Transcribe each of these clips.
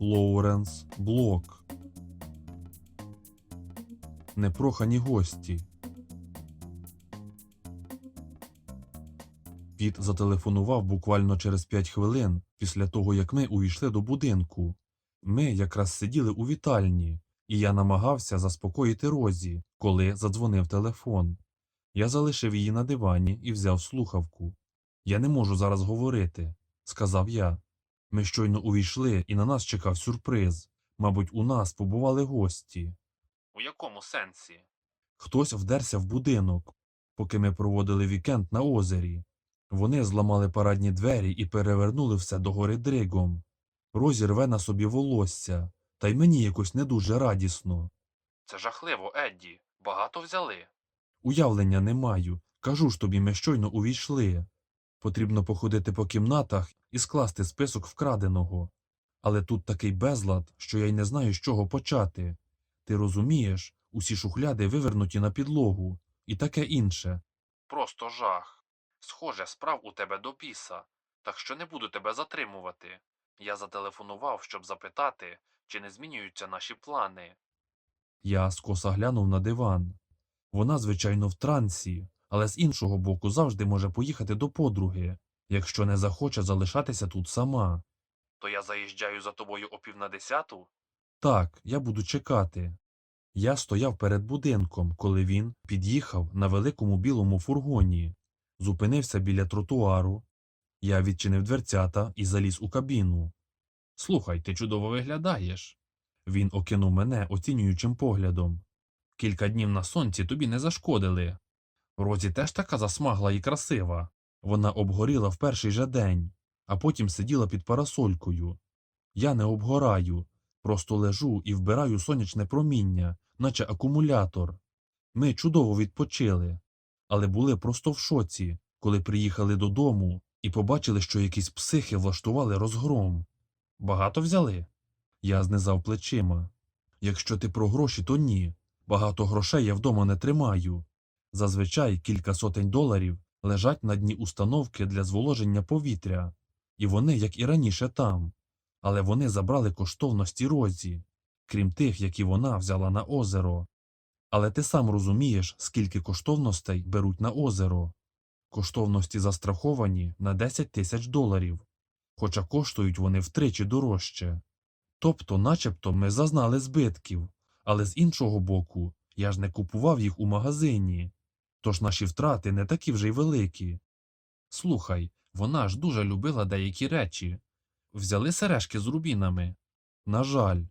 Лоуренс Блок. Непрохані гості. Піт зателефонував буквально через 5 хвилин після того, як ми увійшли до будинку. Ми якраз сиділи у вітальні, і я намагався заспокоїти Розі, коли задзвонив телефон. Я залишив її на дивані і взяв слухавку. Я не можу зараз говорити, сказав я. Ми щойно увійшли, і на нас чекав сюрприз. Мабуть, у нас побували гості. У якому сенсі? Хтось вдерся в будинок, поки ми проводили вікенд на озері. Вони зламали парадні двері і перевернули все догори дригом. Розі рве на собі волосся, та й мені якось не дуже радісно. Це жахливо, Едді. Багато взяли. Уявлення не маю. Кажу ж тобі, ми щойно увійшли. Потрібно походити по кімнатах і скласти список вкраденого. Але тут такий безлад, що я й не знаю, з чого почати. Ти розумієш, усі шухляди вивернуті на підлогу, і таке інше. Просто жах. Схоже, справ у тебе до біса, так що не буду тебе затримувати. Я зателефонував, щоб запитати, чи не змінюються наші плани. Я скоса глянув на диван. Вона, звичайно, в трансі, але з іншого боку завжди може поїхати до подруги, якщо не захоче залишатися тут сама. То я заїжджаю за тобою о пів на десяту? Так, я буду чекати. Я стояв перед будинком, коли він під'їхав на великому білому фургоні, зупинився біля тротуару. Я відчинив дверцята і заліз у кабіну. Слухай, ти чудово виглядаєш. Він окинув мене оцінюючим поглядом. Кілька днів на сонці тобі не зашкодили. Розі теж така засмагла і красива. Вона обгоріла в перший же день, а потім сиділа під парасолькою. Я не обгораю, просто лежу і вбираю сонячне проміння, наче акумулятор. Ми чудово відпочили, але були просто в шоці, коли приїхали додому і побачили, що якісь психи влаштували розгром. Багато взяли? Я знизав плечима. Якщо ти про гроші, то ні. Багато грошей я вдома не тримаю. Зазвичай кілька сотень доларів лежать на дні установки для зволоження повітря, і вони, як і раніше, там. Але вони забрали коштовності розі, крім тих, які вона взяла на озеро. Але ти сам розумієш, скільки коштовностей беруть на озеро. Коштовності застраховані на 10 тисяч доларів, хоча коштують вони втричі дорожче. Тобто, начебто, ми зазнали збитків, але з іншого боку, я ж не купував їх у магазині, тож наші втрати не такі вже й великі. Слухай, вона ж дуже любила деякі речі. Взяли сережки з рубінами. На жаль,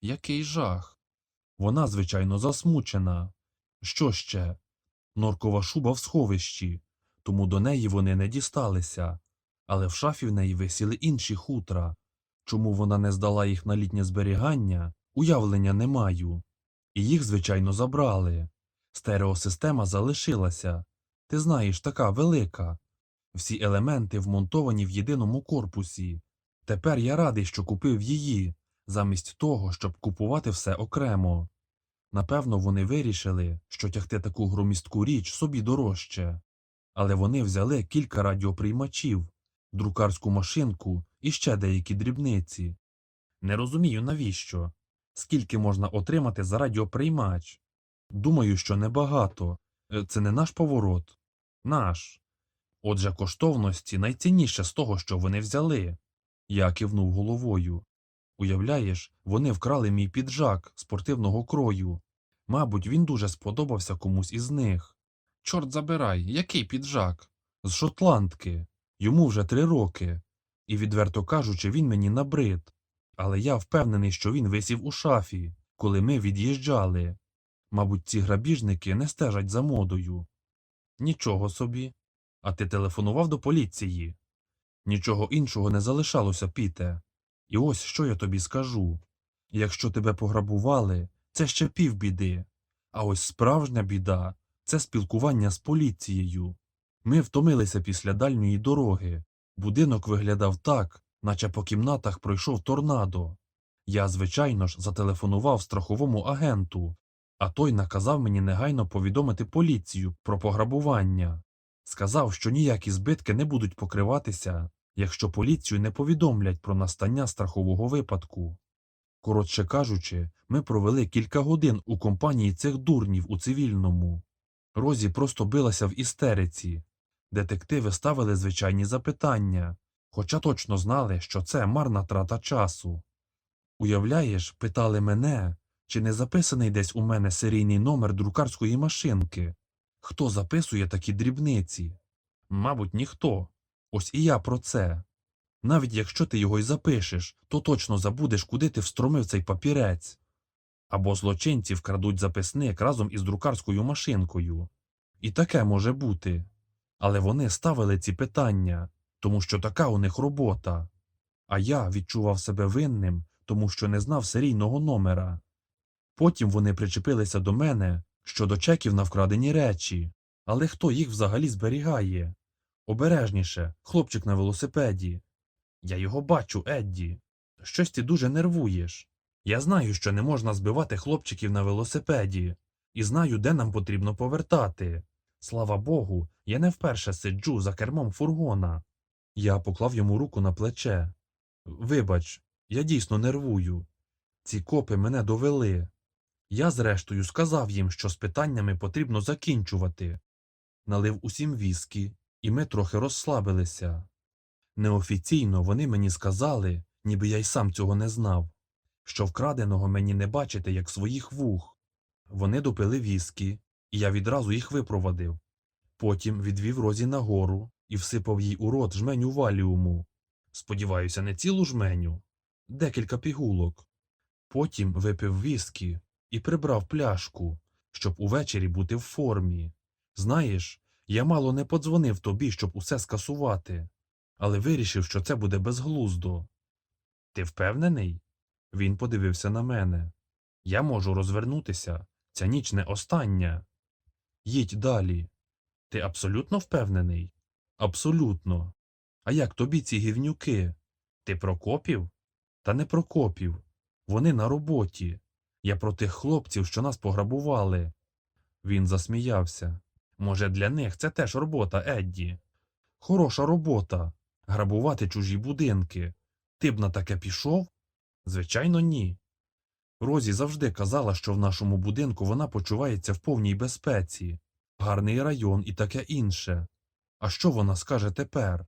який жах. Вона, звичайно, засмучена. Що ще? Норкова шуба в сховищі, тому до неї вони не дісталися, але в шафі в неї висіли інші хутра. Чому вона не здала їх на літнє зберігання, уявлення не маю. І їх, звичайно, забрали. Стереосистема залишилася. Ти знаєш, така велика. Всі елементи вмонтовані в єдиному корпусі. Тепер я радий, що купив її, замість того, щоб купувати все окремо. Напевно, вони вирішили, що тягти таку громістку річ собі дорожче. Але вони взяли кілька радіоприймачів, друкарську машинку і ще деякі дрібниці. Не розумію, навіщо. Скільки можна отримати за радіоприймач? Думаю, що небагато. Е, Це не наш поворот. Наш. Отже, коштовності найцінніше з того, що вони взяли. Я кивнув головою. Уявляєш, вони вкрали мій піджак спортивного крою. Мабуть, він дуже сподобався комусь із них. Чорт забирай, який піджак? З шотландки. Йому вже три роки. І, відверто кажучи, він мені набрид. Але я впевнений, що він висів у шафі, коли ми від'їжджали. Мабуть, ці грабіжники не стежать за модою. Нічого собі. А ти телефонував до поліції? Нічого іншого не залишалося, Піте. І ось що я тобі скажу. Якщо тебе пограбували, це ще півбіди. А ось справжня біда це спілкування з поліцією. Ми втомилися після дальньої дороги. Будинок виглядав так, наче по кімнатах пройшов торнадо. Я, звичайно ж, зателефонував страховому агенту, а той наказав мені негайно повідомити поліцію про пограбування. Сказав, що ніякі збитки не будуть покриватися, якщо поліцію не повідомлять про настання страхового випадку. Коротше кажучи, ми провели кілька годин у компанії цих дурнів у цивільному. Розі просто билася в істериці. Детективи ставили звичайні запитання, хоча точно знали, що це марна трата часу. Уявляєш, питали мене, чи не записаний десь у мене серійний номер друкарської машинки? Хто записує такі дрібниці? Мабуть, ніхто. Ось і я про це. Навіть якщо ти його й запишеш, то точно забудеш, куди ти встромив цей папірець. Або злочинці вкрадуть записник разом із друкарською машинкою. І таке може бути. Але вони ставили ці питання, тому що така у них робота. А я відчував себе винним, тому що не знав серійного номера. Потім вони причепилися до мене щодо чеків на вкрадені речі. Але хто їх взагалі зберігає? Обережніше, хлопчик на велосипеді. Я його бачу, Едді. Щось ти дуже нервуєш. Я знаю, що не можна збивати хлопчиків на велосипеді, і знаю, де нам потрібно повертати. Слава Богу, я не вперше сиджу за кермом фургона. Я поклав йому руку на плече. Вибач, я дійсно нервую. Ці копи мене довели. Я, зрештою, сказав їм, що з питаннями потрібно закінчувати. Налив усім віскі, і ми трохи розслабилися. Неофіційно вони мені сказали, ніби я й сам цього не знав, що вкраденого мені не бачити, як своїх вух. Вони допили віскі, і я відразу їх випровадив. Потім відвів розі нагору і всипав їй у рот жменю валіуму. Сподіваюся, не цілу жменю, декілька пігулок. Потім випив віскі і прибрав пляшку, щоб увечері бути в формі. Знаєш, я мало не подзвонив тобі, щоб усе скасувати, але вирішив, що це буде безглуздо. Ти впевнений? Він подивився на мене. Я можу розвернутися. Ця ніч не остання. Їдь далі. Ти абсолютно впевнений? Абсолютно. А як тобі ці гівнюки? Ти Прокопів? Та не Прокопів. Вони на роботі. Я про тих хлопців, що нас пограбували. Він засміявся. Може, для них це теж робота, Едді. Хороша робота. Грабувати чужі будинки. Ти б на таке пішов? Звичайно, ні. Розі завжди казала, що в нашому будинку вона почувається в повній безпеці, гарний район і таке інше. А що вона скаже тепер?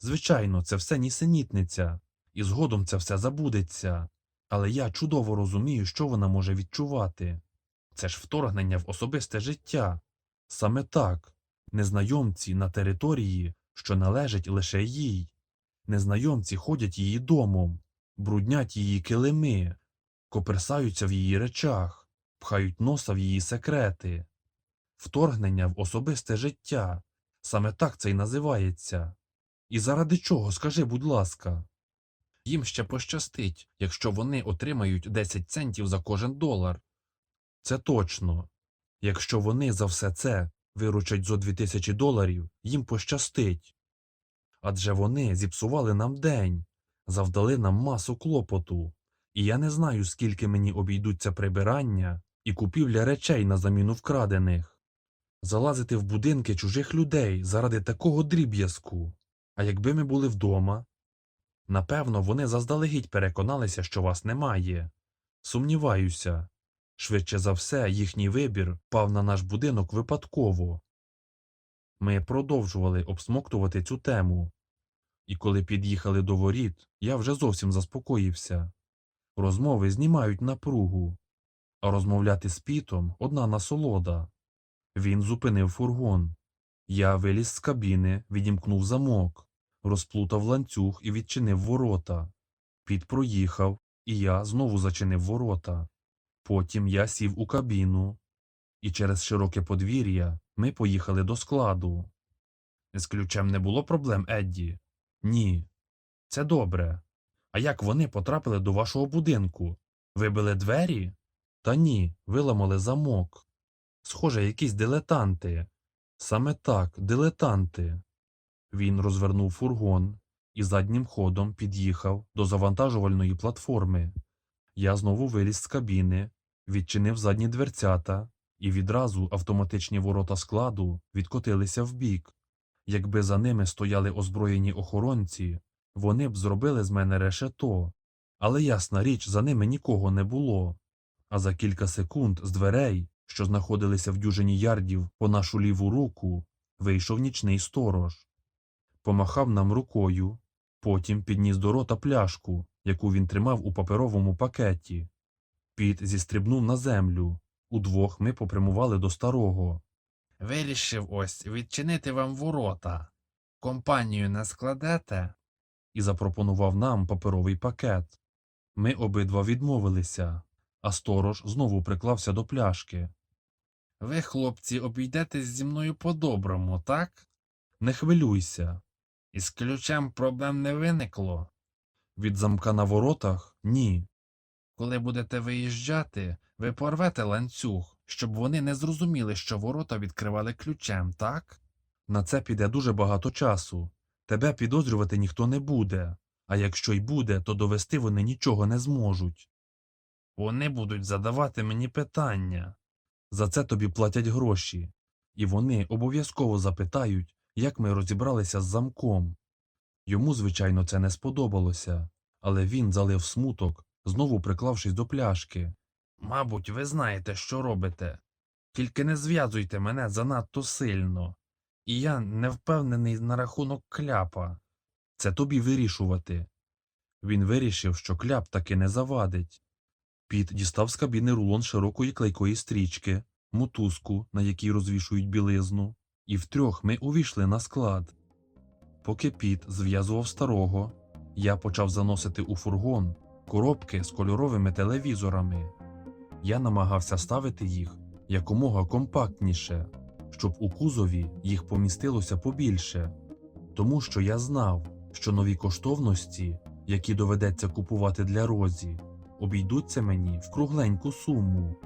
Звичайно, це все нісенітниця, і згодом це все забудеться. Але я чудово розумію, що вона може відчувати. Це ж вторгнення в особисте життя. Саме так, незнайомці на території, що належить лише їй. Незнайомці ходять її домом, бруднять її килими, коперсаються в її речах, пхають носа в її секрети. Вторгнення в особисте життя. Саме так це й називається. І заради чого, скажи, будь ласка? Їм ще пощастить, якщо вони отримають 10 центів за кожен долар. Це точно. Якщо вони за все це виручать зо 2000 доларів, їм пощастить. Адже вони зіпсували нам день, завдали нам масу клопоту, і я не знаю, скільки мені обійдуться прибирання і купівля речей на заміну вкрадених. Залазити в будинки чужих людей заради такого дріб'язку. А якби ми були вдома, напевно, вони заздалегідь переконалися, що вас немає. Сумніваюся. Швидше за все, їхній вибір пав на наш будинок випадково. Ми продовжували обсмоктувати цю тему. І коли під'їхали до воріт, я вже зовсім заспокоївся. Розмови знімають напругу, а розмовляти з пітом одна насолода. Він зупинив фургон. Я виліз з кабіни, відімкнув замок, розплутав ланцюг і відчинив ворота. Піт проїхав, і я знову зачинив ворота. Потім я сів у кабіну, і через широке подвір'я ми поїхали до складу. З ключем не було проблем, Едді? Ні. Це добре. А як вони потрапили до вашого будинку? Вибили двері? Та ні, виламали замок. Схоже, якісь дилетанти. Саме так, дилетанти. Він розвернув фургон і заднім ходом під'їхав до завантажувальної платформи. Я знову виліз з кабіни, відчинив задні дверцята, і відразу автоматичні ворота складу відкотилися вбік. Якби за ними стояли озброєні охоронці, вони б зробили з мене решето. Але ясна річ, за ними нікого не було. А за кілька секунд з дверей, що знаходилися в дюжині ярдів по нашу ліву руку, вийшов нічний сторож. Помахав нам рукою, потім підніс до рота пляшку, яку він тримав у паперовому пакеті. Піт зістрибнув на землю. Удвох ми попрямували до старого. Вирішив ось відчинити вам ворота. Компанію не складете? і запропонував нам паперовий пакет. Ми обидва відмовилися, а сторож знову приклався до пляшки. Ви, хлопці, обійдетесь зі мною по-доброму, так? Не хвилюйся. Із ключем проблем не виникло. Від замка на воротах ні. Коли будете виїжджати, ви порвете ланцюг, щоб вони не зрозуміли, що ворота відкривали ключем, так? На це піде дуже багато часу. Тебе підозрювати ніхто не буде, а якщо й буде, то довести вони нічого не зможуть. Вони будуть задавати мені питання. За це тобі платять гроші, і вони обов'язково запитають, як ми розібралися з замком. Йому, звичайно, це не сподобалося, але він залив смуток, знову приклавшись до пляшки. Мабуть, ви знаєте, що робите. Тільки не зв'язуйте мене занадто сильно. І я не впевнений на рахунок кляпа. Це тобі вирішувати. Він вирішив, що кляп таки не завадить. Піт дістав з кабіни рулон широкої клейкої стрічки, мотузку, на якій розвішують білизну, і втрьох ми увійшли на склад. Поки Піт зв'язував старого, я почав заносити у фургон коробки з кольоровими телевізорами. Я намагався ставити їх якомога компактніше, щоб у кузові їх помістилося побільше, тому що я знав, що нові коштовності, які доведеться купувати для Розі, обійдуться мені в кругленьку суму.